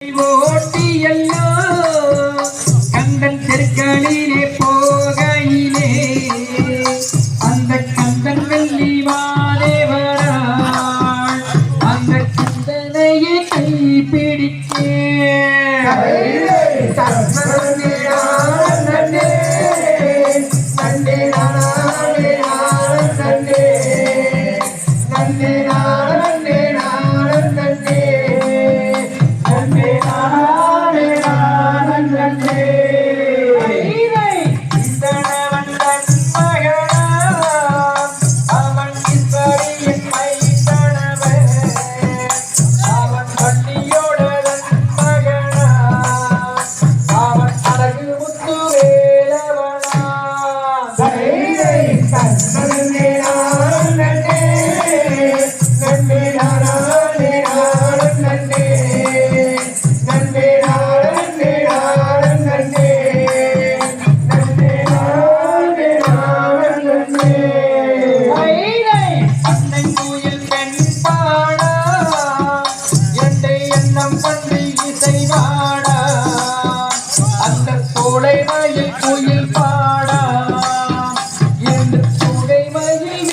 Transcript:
ஓட்டி எல்லாம் கந்தன் தெருக்களிலே போகையிலே அந்த கந்தன் வெள்ளி வாரேவராள் அந்த கந்தனையை கைப்பிடித்தே அந்த தோளை பாடா. என்று தோளை மயில்